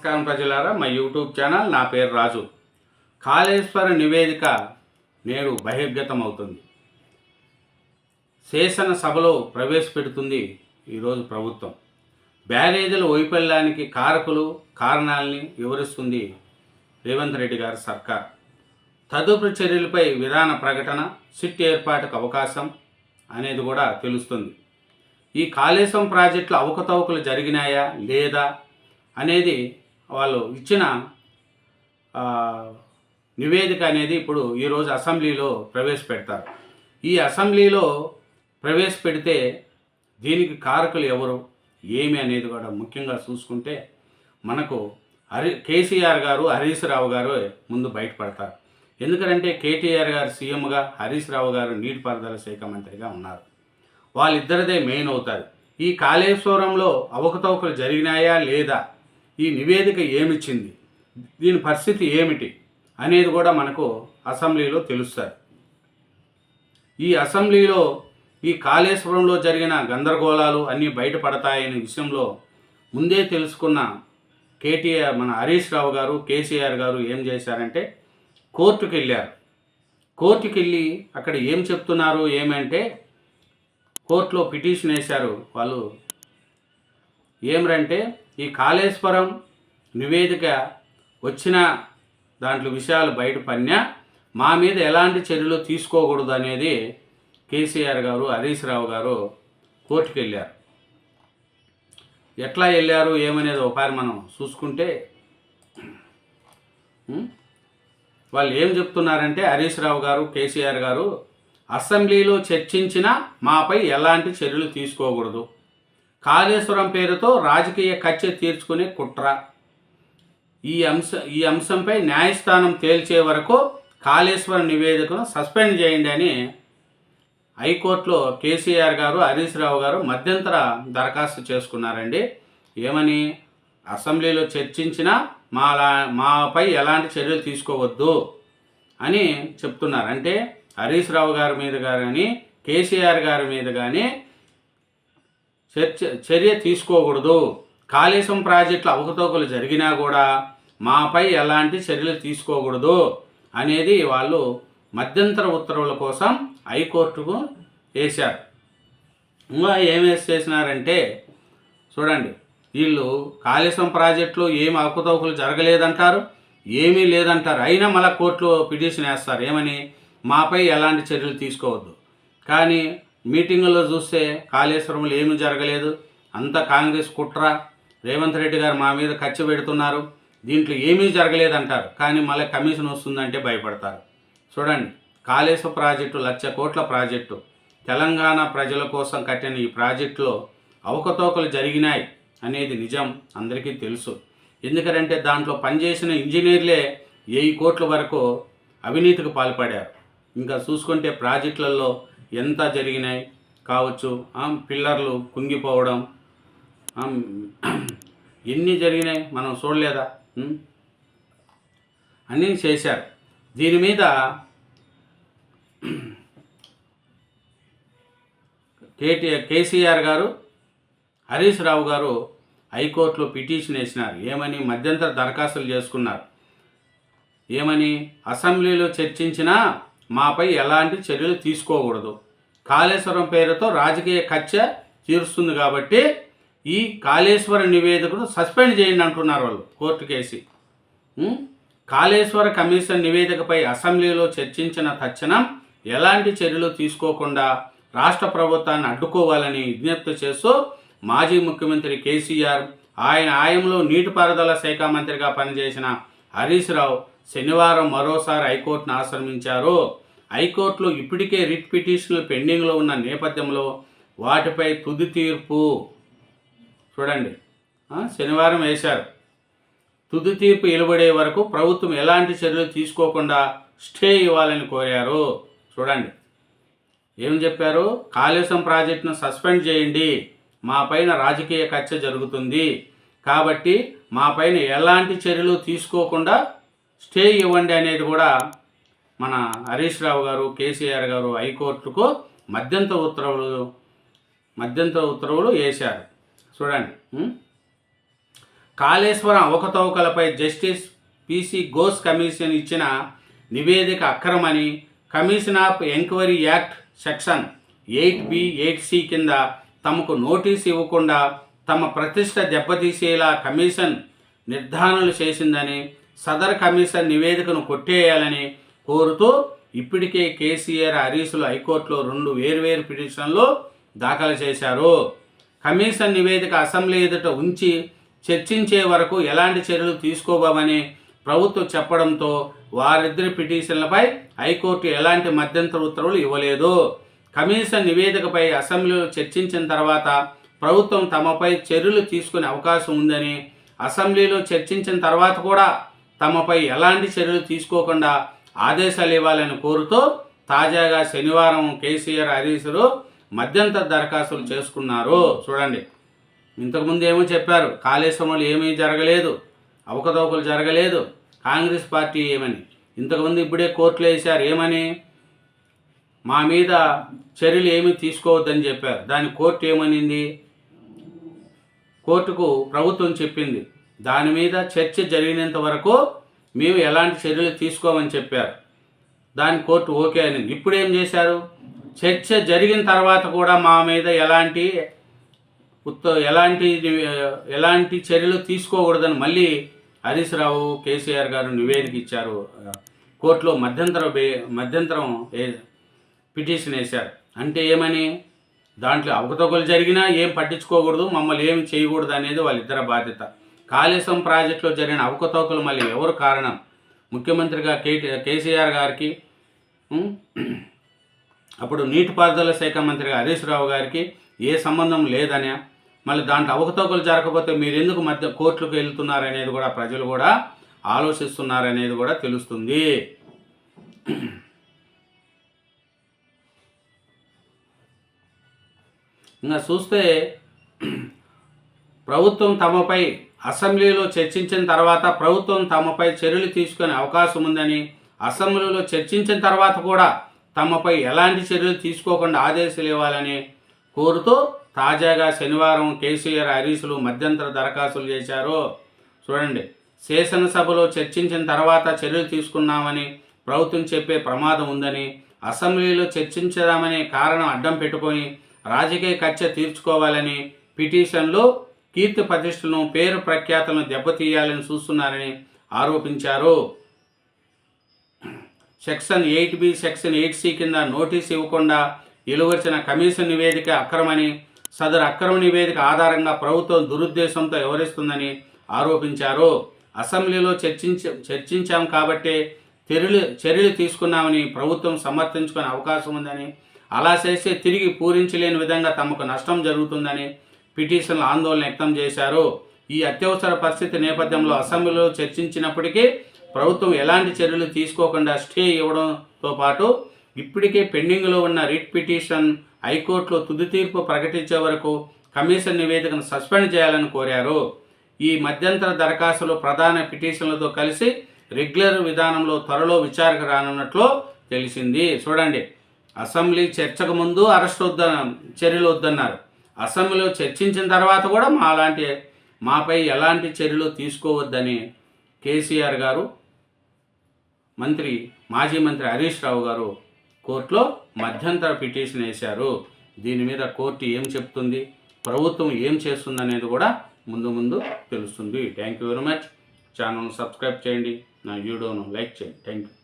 నమస్కారం ప్రజలారా మా యూట్యూబ్ ఛానల్ నా పేరు రాజు. కాళేశ్వర నివేదిక నేడు బహిర్గతం అవుతుంది శాసన సభలో ప్రవేశపెడుతుంది ఈరోజు ప్రభుత్వం. బ్యారేజీల వైఫల్యానికి కారకులు కారణాలని వివరిస్తుంది రేవంత్ రెడ్డి గారి సర్కార్. తదుపరి చర్యలపై విధాన ప్రకటన సిట్ ఏర్పాటుకు అవకాశం అనేది కూడా తెలుస్తుంది. ఈ కాళేశ్వరం ప్రాజెక్టులు అవకతవకలు జరిగినాయా లేదా అనేది వాళ్ళు ఇచ్చిన నివేదిక అనేది ఇప్పుడు ఈరోజు అసెంబ్లీలో ప్రవేశపెడతారు. ఈ అసెంబ్లీలో ప్రవేశపెడితే దీనికి కారకులు ఎవరు? ఏమి అనేది కూడా ముఖ్యంగా చూసుకుంటే మనకు హరి కేసీఆర్ గారు హరీష్ రావు గారు ముందు బయటపడతారు. ఎందుకంటే కేటీఆర్ గారు సీఎంగా హరీష్ రావు గారు నీటిపారుదల శాఖ మంత్రిగా ఉన్నారు. వాళ్ళిద్దరిదే మెయిన్ అవుతారు. ఈ కాళేశ్వరంలో అవకతవకలు జరిగినాయా లేదా? ఈ నివేదిక ఏమిచ్చింది? దీని పరిస్థితి ఏమిటి? అనేది కూడా మనకు అసెంబ్లీలో తెలుస్తుంది ఈ అసెంబ్లీలో ఈ కాళేశ్వరంలో జరిగిన గందరగోళాలు అన్నీ బయటపడతాయనే విషయంలో ముందే తెలుసుకున్న కేటీఆర్ మన హరీష్ రావు గారు కేసీఆర్ గారు ఏం చేశారంటే కోర్టుకు వెళ్ళారు కోర్టుకు వెళ్ళి అక్కడ ఏం చెప్తున్నారు ఏమంటే కోర్టులో పిటిషన్ వేశారు వాళ్ళు ఏమిటంటే ఈ కాళేశ్వరం నివేదిక వచ్చిన దాంట్లో విషయాలు బయట బయటపడినా మా మీద ఎలాంటి చర్యలు తీసుకోకూడదు అనేది కేసీఆర్ గారు హరీష్ రావు గారు కోర్టుకు వెళ్ళారు. ఎట్లా వెళ్ళారు ఏమనేది ఒకసారి మనం చూసుకుంటే వాళ్ళు ఏం చెప్తున్నారంటే హరీష్ రావు గారు కేసీఆర్ గారు అసెంబ్లీలో చర్చించిన మాపై ఎలాంటి చర్యలు తీసుకోకూడదు. కాళేశ్వరం పేరుతో రాజకీయ కచ్చ తీర్చుకునే కుట్ర. ఈ అంశ ఈ అంశంపై న్యాయస్థానం తేల్చే వరకు కాళేశ్వరం నివేదికను సస్పెండ్ చేయండి అని హైకోర్టులో కేసీఆర్ గారు హరీష్ రావు గారు మధ్యంతర దరఖాస్తు చేసుకున్నారండి. ఏమని? అసెంబ్లీలో చర్చించినా మా మాపై ఎలాంటి చర్యలు తీసుకోవద్దు అని చెప్తున్నారు. అంటే హరీష్ రావు గారి మీద కానీ కేసీఆర్ గారి మీద కానీ చర్చ చర్య తీసుకోకూడదు. కాళేశం ప్రాజెక్టులు అవకతవకలు జరిగినా కూడా మాపై ఎలాంటి చర్యలు తీసుకోకూడదు అనేది వాళ్ళు మధ్యంతర ఉత్తర్వుల కోసం హైకోర్టుకు వేశారు. ఇంకా ఏమేసి చేసినారంటే చూడండి వీళ్ళు కాళేశం ప్రాజెక్టులో ఏమి అవకతవకలు జరగలేదంటారు ఏమీ లేదంటారు. అయినా మళ్ళీ కోర్టులో పిటిషన్ వేస్తారు. ఏమని? మాపై ఎలాంటి చర్యలు తీసుకోవద్దు. కానీ మీటింగుల్లో చూస్తే కాళేశ్వరంలో ఏమీ జరగలేదు. అంత కాంగ్రెస్ కుట్ర. రేవంత్ రెడ్డి గారు మా మీద ఖర్చు పెడుతున్నారు. దీంట్లో ఏమీ జరగలేదంటారు. కానీ మళ్ళీ కమిషన్ వస్తుందంటే భయపడతారు. చూడండి కాళేశ్వర ప్రాజెక్టు లక్ష కోట్ల ప్రాజెక్టు. తెలంగాణ ప్రజల కోసం కట్టిన ఈ ప్రాజెక్టులో అవకతవకలు జరిగినాయి అనేది నిజం. అందరికీ తెలుసు. ఎందుకంటే దాంట్లో పనిచేసిన ఇంజనీర్లే వెయ్యి కోట్ల వరకు అవినీతికి పాల్పడారు. ఇంకా చూసుకుంటే ప్రాజెక్టులలో ఎంత జరిగినాయి కావచ్చు ఆ, పిల్లర్లు కుంగిపోవడం ఎన్ని జరిగినాయి మనం చూడలేదా? అన్నీ చేశారు. దీని మీద కేటీఆర్ కేసీఆర్ గారు హరీష్ రావు గారు హైకోర్టులో పిటిషన్ వేసినారు. ఏమని మధ్యంతర దరఖాస్తులు చేసుకున్నారు? ఏమని అసెంబ్లీలో చర్చించినా మాపై ఎలాంటి చర్యలు తీసుకోకూడదు. కాళేశ్వరం పేరుతో రాజకీయ కక్ష తీరుస్తుంది కాబట్టి ఈ కాళేశ్వర నివేదికను సస్పెండ్ చేయండి అంటున్నారు వాళ్ళు కోర్టు కేసి. కాళేశ్వర కమిషన్ నివేదికపై అసెంబ్లీలో చర్చించిన తక్షణం ఎలాంటి చర్యలు తీసుకోకుండా రాష్ట్ర ప్రభుత్వాన్ని అడ్డుకోవాలని విజ్ఞప్తి చేస్తూ మాజీ ముఖ్యమంత్రి కేసీఆర్ ఆయన ఆయంలో నీటిపారుదల శాఖ మంత్రిగా పనిచేసిన హరీష్ రావు శనివారం మరోసారి హైకోర్టును ఆశ్రమించారు. హైకోర్టులో ఇప్పటికే రిట్ పిటిషన్లు పెండింగ్లో ఉన్న నేపథ్యంలో వాటిపై తుది తీర్పు చూడండి. శనివారం వేశారు. తుది తీర్పు వెలువడే వరకు ప్రభుత్వం ఎలాంటి చర్యలు తీసుకోకుండా స్టే ఇవ్వాలని కోరారు. చూడండి. ఏం చెప్పారు? కాళేశ్వరం ప్రాజెక్టును సస్పెండ్ చేయండి. మా పైన రాజకీయ కక్ష జరుగుతుంది. కాబట్టి మా పైన ఎలాంటి చర్యలు తీసుకోకుండా స్టే ఇవ్వండి అనేది కూడా మన హరీష్ రావు గారు కేసీఆర్ గారు హైకోర్టుకు మధ్యంతర ఉత్తర్వులు మధ్యంతర ఉత్తర్వులు వేశారు. చూడండి కాళేశ్వరం అవకతవకలపై జస్టిస్ పిసి ఘోష్ కమిషన్ ఇచ్చిన నివేదిక అక్రమని commission of enquiry act section eight B eight C కింద తమకు నోటీస్ ఇవ్వకుండా తమ ప్రతిష్ట దెబ్బతీసేలా కమిషన్ నిర్ధారణలు చేసిందని సదర్ కమిషన్ నివేదికను కొట్టేయాలని కోరుతూ ఇప్పటికే కేసీఆర్ హరీసులు హైకోర్టులో రెండు వేర్వేరు పిటిషన్లు దాఖలు చేశారు. కమిషన్ నివేదిక అసెంబ్లీ ఎదుట ఉంచి చర్చించే వరకు ఎలాంటి చర్యలు తీసుకోబోమని ప్రభుత్వం చెప్పడంతో వారిద్దరి పిటిషన్లపై హైకోర్టు ఎలాంటి మధ్యంతర ఉత్తర్వులు ఇవ్వలేదు. కమిషన్ నివేదికపై అసెంబ్లీలో చర్చించిన తర్వాత ప్రభుత్వం తమపై చర్యలు తీసుకునే అవకాశం ఉందని అసెంబ్లీలో చర్చించిన తర్వాత కూడా తమపై ఎలాంటి చర్యలు తీసుకోకుండా ఆదేశాలు ఇవ్వాలని కోరుతూ తాజాగా శనివారం కేసీఆర్ హరీసులు మధ్యంతర దరఖాస్తులు చేసుకున్నారు. చూడండి. ఇంతకుముందు ఏమో చెప్పారు కాళేశ్వరంలో ఏమీ జరగలేదు అవకతవకలు జరగలేదు కాంగ్రెస్ పార్టీ ఏమని. ఇంతకుముందు ఇప్పుడే కోర్టులో వేశారు ఏమని? మా మీద చర్యలు ఏమీ తీసుకోవద్దని చెప్పారు. దాని కోర్టు ఏమనింది? కోర్టుకు ప్రభుత్వం చెప్పింది దాని మీద చర్చ జరిగినంత వరకు మేము ఎలాంటి చర్యలు తీసుకోమని చెప్పారు. దాని కోర్టు ఓకే అని ఇప్పుడు ఏం చేశారు? చర్చ జరిగిన తర్వాత కూడా మా మీద ఎలాంటి ఉత్త ఎలాంటి ఎలాంటి చర్యలు తీసుకోకూడదని మళ్ళీ హరీష్ రావు కేసీఆర్ గారు నివేదిక ఇచ్చారు. కోర్టులో మధ్యంతర మధ్యంతరం పిటిషన్ వేశారు. అంటే ఏమని? దాంట్లో అవకతవకలు జరిగినా ఏం పట్టించుకోకూడదు మమ్మల్ని ఏమి చేయకూడదు అనేది వాళ్ళిద్దరి బాధ్యత. కాళేశ్వరం ప్రాజెక్టులో జరిగిన అవకతవకలు మళ్ళీ ఎవరు కారణం? ముఖ్యమంత్రిగా కేటీ కేసీఆర్ గారికి అప్పుడు నీటిపారుదల శాఖ మంత్రిగా హరీష్ రావు గారికి ఏ సంబంధం లేదని మళ్ళీ దాంట్లో అవకతవకలు జరగకపోతే మీరు ఎందుకు మధ్య కోర్టులకు వెళ్తున్నారనేది కూడా ప్రజలు కూడా ఆలోచిస్తున్నారనేది కూడా తెలుస్తుంది. ఇంకా చూస్తే ప్రభుత్వం తమపై అసెంబ్లీలో చర్చించిన తర్వాత ప్రభుత్వం తమపై చర్యలు తీసుకునే అవకాశం ఉందని అసెంబ్లీలో చర్చించిన తర్వాత కూడా తమపై ఎలాంటి చర్యలు తీసుకోకుండా ఆదేశాలు ఇవ్వాలని కోరుతూ తాజాగా శనివారం కేసీఆర్ హరీసులు మధ్యంతర దరఖాస్తులు చేశారు. చూడండి శాసనసభలో చర్చించిన తర్వాత చర్యలు తీసుకున్నామని ప్రభుత్వం చెప్పే ప్రమాదం ఉందని అసెంబ్లీలో చర్చించదామనే కారణం అడ్డం పెట్టుకొని రాజకీయ కక్ష తీర్చుకోవాలని పిటిషన్లు కీర్తి ప్రతిష్టలను పేరు ప్రఖ్యాతలను దెబ్బతీయాలని చూస్తున్నారని ఆరోపించారు. Section eight B section eight C కింద నోటీస్ ఇవ్వకుండా వెలువరిచిన కమిషన్ నివేదిక అక్రమని సదరు అక్రమ నివేదిక ఆధారంగా ప్రభుత్వం దురుద్దేశంతో వ్యవహరిస్తుందని ఆరోపించారు. అసెంబ్లీలో చర్చించ చర్చించాం కాబట్టే చర్యలు చర్యలు తీసుకున్నామని ప్రభుత్వం సమర్థించుకునే అవకాశం ఉందని అలా చేస్తే తిరిగి పూరించలేని విధంగా తమకు నష్టం జరుగుతుందని పిటిషన్లు ఆందోళన వ్యక్తం చేశారు. ఈ అత్యవసర పరిస్థితి నేపథ్యంలో అసెంబ్లీలో చర్చించినప్పటికీ ప్రభుత్వం ఎలాంటి చర్యలు తీసుకోకుండా స్టే ఇవ్వడంతో పాటు ఇప్పటికే పెండింగ్లో ఉన్న రిట్ పిటిషన్ హైకోర్టులో తుది తీర్పు ప్రకటించే వరకు కమిషన్ నివేదికను సస్పెండ్ చేయాలని కోరారు. ఈ మధ్యంతర దరఖాస్తులు ప్రధాన పిటిషన్లతో కలిసి రెగ్యులర్ విధానంలో త్వరలో విచారణకు రానున్నట్లు తెలిసింది. చూడండి అసెంబ్లీ చర్చకు ముందు అరెస్ట్ వద్ద చర్యలు వద్దన్నారు. అసెంబ్లీలో చర్చించిన తర్వాత కూడా మా అలాంటి మాపై ఎలాంటి చర్యలు తీసుకోవద్దని కేసీఆర్ గారు మంత్రి మాజీ మంత్రి హరీష్ రావు గారు కోర్టులో మధ్యంతర పిటిషన్ వేశారు. దీని మీద కోర్టు ఏం చెప్తుంది ప్రభుత్వం ఏం చేస్తుంది అనేది కూడా ముందు ముందు తెలుస్తుంది. థ్యాంక్ యూ వెరీ మచ్ ఛానల్ను సబ్స్క్రైబ్ చేయండి. నా వీడియోను లైక్ చేయండి. Thank you